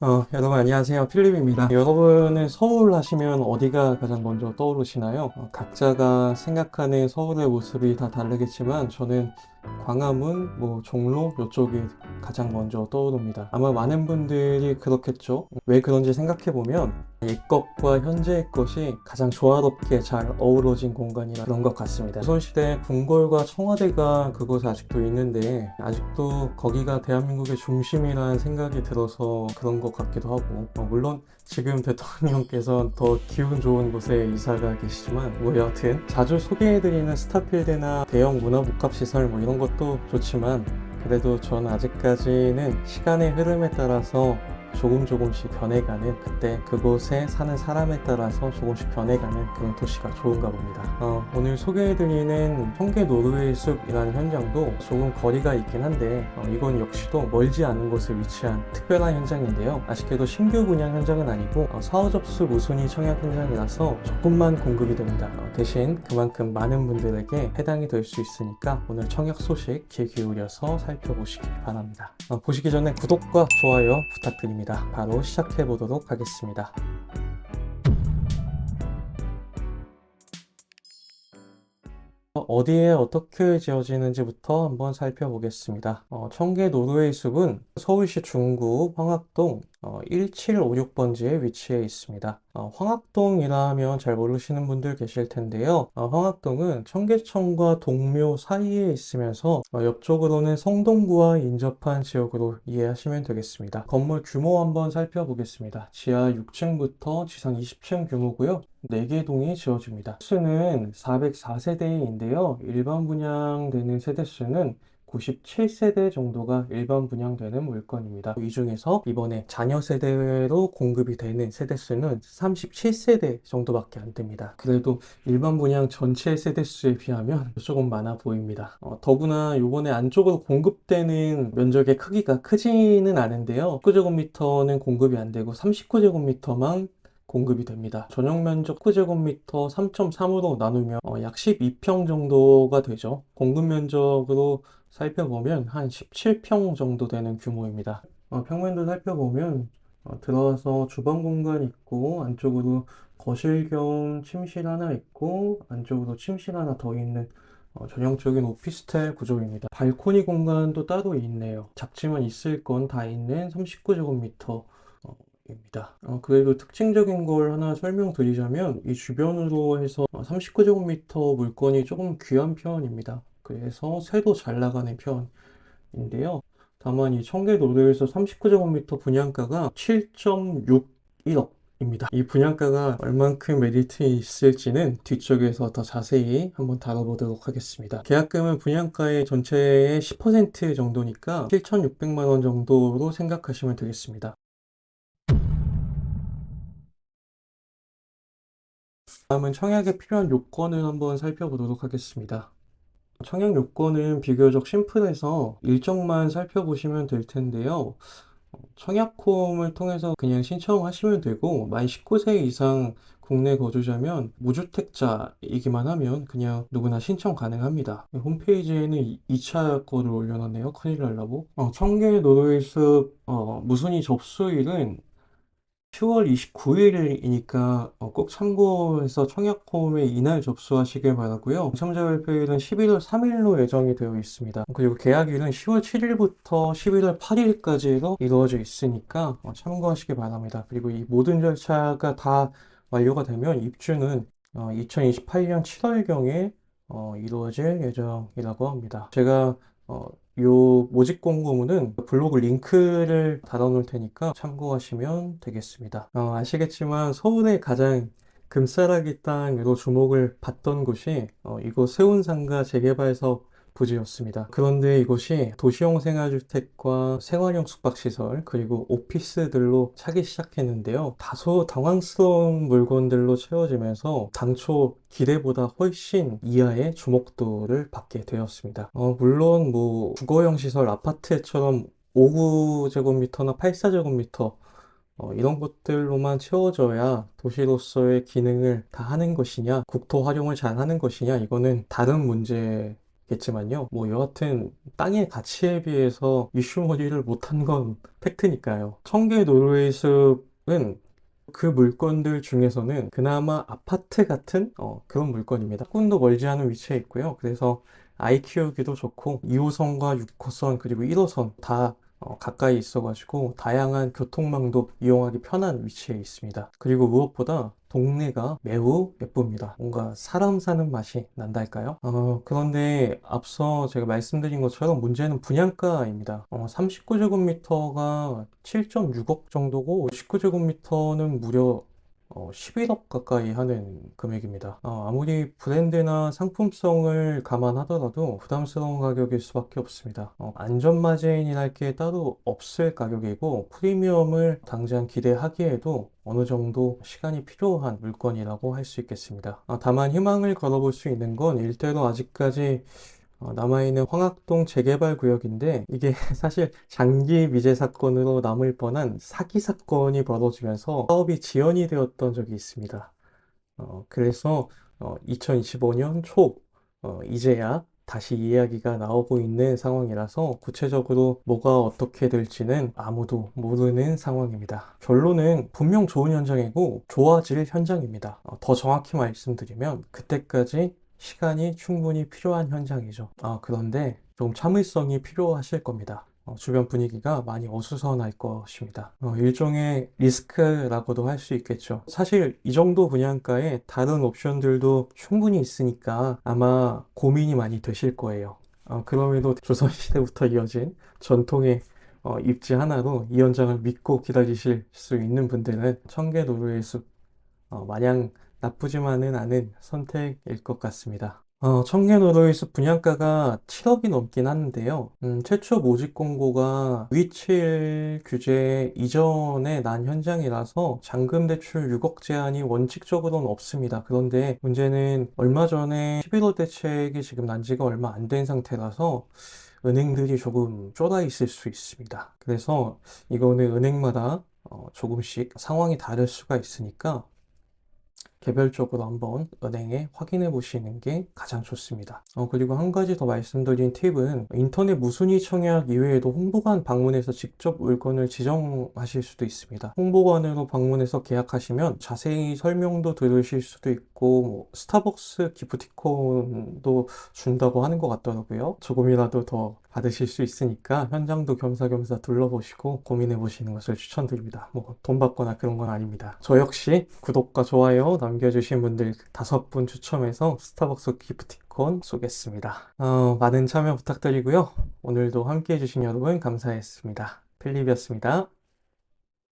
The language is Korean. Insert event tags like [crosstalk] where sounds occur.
어, 여러분 안녕하세요. 필립입니다. 여러분은 서울 하시면 어디가 가장 먼저 떠오르시나요? 어, 각자가 생각하는 서울의 모습이 다 다르겠지만 저는 광화문, 뭐 종로 이쪽이 가장 먼저 떠오릅니다. 아마 많은 분들이 그렇겠죠. 왜 그런지 생각해 보면 옛것과 현재의 것이 가장 조화롭게 잘 어우러진 공간이라 그런 것 같습니다. 조선시대 궁궐과 청와대가 그곳에 아직도 있는데 아직도 거기가 대한민국의 중심이라는 생각이 들어서 그런 것 같기도 하고 어, 물론 지금 대통령께서는 더 기분 좋은 곳에 이사가 계시지만 뭐 여하튼 자주 소개해드리는 스타필드나 대형 문화복합시설 뭐 이런 것도 좋지만 그래도 저는 아직까지는 시간의 흐름에 따라서 조금 조금씩 변해가는 그때 그곳에 사는 사람에 따라서 조금씩 변해가는 그런 도시가 좋은가 봅니다. 어, 오늘 소개해드리는 청계 노르웨이 숲이라는 현장도 조금 거리가 있긴 한데 어, 이건 역시도 멀지 않은 곳에 위치한 특별한 현장인데요. 아쉽게도 신규 분양 현장은 아니고 어, 사후 접수 무순위 청약 현장이라서 조금만 공급이 됩니다. 어, 대신 그만큼 많은 분들에게 해당이 될 수 있으니까 오늘 청약 소식 귀 기울여서 살펴보시기 바랍니다. 어, 보시기 전에 구독과 좋아요 부탁드립니다. 바로 시작해 보도록 하겠습니다. 어, 어디에 어떻게 지어지는지부터 한번 살펴보겠습니다. 어, 청계 노르웨이 숲은 서울시 중구 황학동 어, 1756번지에 위치해 있습니다. 어, 황학동이라 하면 잘 모르시는 분들 계실 텐데요. 어, 황학동은 청계천과 동묘 사이에 있으면서 어, 옆쪽으로는 성동구와 인접한 지역으로 이해하시면 되겠습니다. 건물 규모 한번 살펴보겠습니다. 지하 6층부터 지상 20층 규모고요. 4개 동이 지어집니다. 수는 404세대인데요. 일반 분양되는 세대수는 97세대 정도가 일반 분양되는 물건입니다. 이 중에서 이번에 자녀 세대로 공급이 되는 세대수는 37세대 정도밖에 안 됩니다. 그래도 일반 분양 전체 세대수에 비하면 조금 많아 보입니다. 어, 더구나 이번에 안쪽으로 공급되는 면적의 크기가 크지는 않은데요. 9제곱미터는 공급이 안 되고 39제곱미터만 공급이 됩니다. 전용 면적 9제곱미터 3.3으로 나누면 어, 약 12평 정도가 되죠. 공급 면적으로 살펴보면 한 17평 정도 되는 규모입니다. 어, 평면도 살펴보면 어, 들어와서 주방 공간 있고 안쪽으로 거실 겸 침실 하나 있고 안쪽으로 침실 하나 더 있는 어, 전형적인 오피스텔 구조입니다. 발코니 공간도 따로 있네요. 작지만 있을 건 다 있는 39제곱미터 입니다. 어, 그래도 특징적인 걸 하나 설명드리자면 이 주변으로 해서 39제곱미터 물건이 조금 귀한 편입니다. 그래서 새도 잘 나가는 편인데요. 다만 이 청계 노드에서 39제곱미터 분양가가 7.61억 입니다. 이 분양가가 얼만큼 메리트 있을지는 뒤쪽에서 더 자세히 한번 다뤄보도록 하겠습니다. 계약금은 분양가의 전체의 10% 정도니까 7,600만 원 정도로 생각하시면 되겠습니다. 다음은 청약에 필요한 요건을 한번 살펴보도록 하겠습니다. 청약 요건은 비교적 심플해서 일정만 살펴보시면 될 텐데요. 청약홈을 통해서 그냥 신청하시면 되고, 만 19세 이상 국내 거주자면 무주택자이기만 하면 그냥 누구나 신청 가능합니다. 홈페이지에는 2차 거를 올려놨네요. 큰일 날라고. 어, 청계 노르웨이숲 어, 무순위 접수일은 10월 29일이니까 어, 꼭 참고해서 청약홈에 이날 접수하시길 바라고요. 당첨자 발표일은 11월 3일로 예정이 되어 있습니다. 그리고 계약일은 10월 7일부터 11월 8일까지로 이루어져 있으니까 어, 참고하시기 바랍니다. 그리고 이 모든 절차가 다 완료가 되면 입주는 2028년 7월경에 이루어질 예정이라고 합니다. 제가 요 모집 공고문은 블로그 링크를 달아놓을 테니까 참고하시면 되겠습니다. 어, 아시겠지만 서울의 가장 금싸라기 땅으로 주목을 받던 곳이 어, 이곳 세운상가 재개발 사업 부지였습니다. 그런데 이곳이 도시형 생활주택과 생활형 숙박시설 그리고 오피스들로 차기 시작했는데요. 다소 당황스러운 물건들로 채워지면서 당초 기대보다 훨씬 이하의 주목도를 받게 되었습니다. 어, 물론 뭐 주거형 시설 아파트처럼 5제곱미터나 84제곱미터 어, 이런 것들로만 채워져야 도시로서의 기능을 다 하는 것이냐, 국토 활용을 잘 하는 것이냐, 이거는 다른 문제 겠지만요. 뭐 여하튼 땅의 가치에 비해서 이슈머니를 못한 건 팩트니까요. 청계 노르웨이 숲은 그 물건들 중에서는 그나마 아파트 같은 어, 그런 물건입니다. 조금도 멀지 않은 위치에 있고요. 그래서 아이 키우기도 좋고 2호선과 6호선 그리고 1호선 다 어, 가까이 있어가지고 다양한 교통망도 이용하기 편한 위치에 있습니다. 그리고 무엇보다 동네가 매우 예쁩니다. 뭔가 사람 사는 맛이 난달까요? 어, 그런데 앞서 제가 말씀드린 것처럼 문제는 분양가입니다. 어, 39제곱미터가 7.6억 정도고 59제곱미터는 무려 어, 11억 가까이 하는 금액입니다. 어, 아무리 브랜드나 상품성을 감안하더라도 부담스러운 가격일 수밖에 없습니다. 어, 안전 마진이랄 게 따로 없을 가격이고 프리미엄을 당장 기대하기에도 어느 정도 시간이 필요한 물건이라고 할 수 있겠습니다. 아, 다만 희망을 걸어볼 수 있는 건 일대로 아직까지 어, 남아있는 황학동 재개발 구역인데 이게 [laughs] 사실 장기 미제 사건으로 남을 뻔한 사기 사건이 벌어지면서 사업이 지연이 되었던 적이 있습니다. 어, 그래서 2025년 초 어, 이제야 다시 이야기가 나오고 있는 상황이라서 구체적으로 뭐가 어떻게 될지는 아무도 모르는 상황입니다. 결론은 분명 좋은 현장이고 좋아질 현장입니다. 어, 더 정확히 말씀드리면 그때까지 시간이 충분히 필요한 현장이죠. 아, 그런데 좀 참을성이 필요하실 겁니다. 어, 주변 분위기가 많이 어수선할 것입니다. 어, 일종의 리스크라고도 할 수 있겠죠. 사실 이 정도 분양가에 다른 옵션들도 충분히 있으니까 아마 고민이 많이 되실 거예요. 어, 그럼에도 조선시대부터 이어진 전통의 어, 입지 하나로 이 현장을 믿고 기다리실 수 있는 분들은 청계 노루의 숲 어, 마냥 나쁘지만은 않은 선택일 것 같습니다. 어, 청계노르이숲 분양가가 7억이 넘긴 하는데요. 음, 최초 모집 공고가 위칠 규제 이전에 난 현장이라서 잔금 대출 6억 제한이 원칙적으로는 없습니다. 그런데 문제는 얼마 전에 11호 대책이 지금 난 지가 얼마 안 된 상태라서 은행들이 조금 쫄아 있을 수 있습니다. 그래서 이거는 은행마다 어, 조금씩 상황이 다를 수가 있으니까 개별적으로 한번 은행에 확인해 보시는 게 가장 좋습니다. 어, 그리고 한 가지 더 말씀드린 팁은 인터넷 무순위 청약 이외에도 홍보관 방문해서 직접 물건을 지정하실 수도 있습니다. 홍보관으로 방문해서 계약하시면 자세히 설명도 들으실 수도 있고 뭐 스타벅스 기프티콘도 준다고 하는 것 같더라고요. 조금이라도 더 받으실 수 있으니까 현장도 겸사겸사 둘러보시고 고민해 보시는 것을 추천드립니다. 뭐 돈 받거나 그런 건 아닙니다. 저 역시 구독과 좋아요 남겨주신 분들 다섯 분 추첨해서 스타벅스 기프티콘 쏘겠습니다. 어, 많은 참여 부탁드리고요. 오늘도 함께 해주신 여러분 감사했습니다. 필립이었습니다.